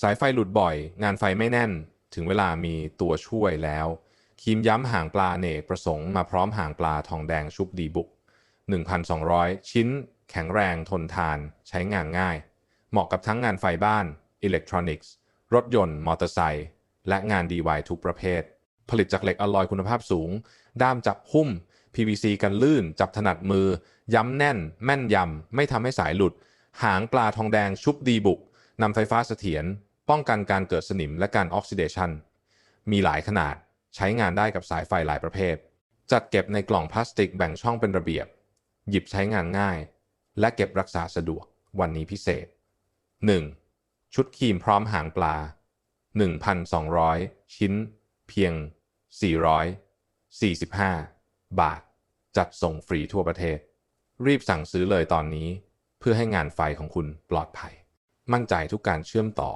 สายไฟหลุดบ่อย งานไฟไม่แน่น ถึงเวลามีตัวช่วยแล้ว คีมย้ำหางปลาเนกประสงค์มาพร้อมหางปลาทองแดงชุบดีบุก 1,200 ชิ้น แข็งแรงทนทาน ใช้งานง่าย เหมาะกับทั้งงานไฟบ้าน อิเล็กทรอนิกส์ รถยนต์ มอเตอร์ไซค์และงาน DIY ทุกประเภท ผลิตจากเหล็กอลลอยคุณภาพสูง ด้ามจับหุ้ม PVC กันลื่น จับถนัดมือ ย้ำแน่น แม่นยำ ไม่ทำให้สายหลุด หางปลาทองแดงชุบดีบุกนำไฟฟ้าเสถียร ป้องกันการเกิดสนิมและการออกซิเดชันมีหลายขนาดใช้งานได้กับสายไฟหลายประเภท จัดเก็บในกล่องพลาสติกแบ่งช่องเป็นระเบียบ หยิบใช้งานง่าย และเก็บรักษาสะดวกวันนี้พิเศษ 1. ชุดครีมพร้อมหางปลา 1,200 ชิ้น เพียง 445 บาท จัดส่งฟรีทั่วประเทศ รีบสั่งซื้อเลยตอนนี้ เพื่อให้งานไฟของคุณปลอดภัย มั่นใจทุกการเชื่อมต่อ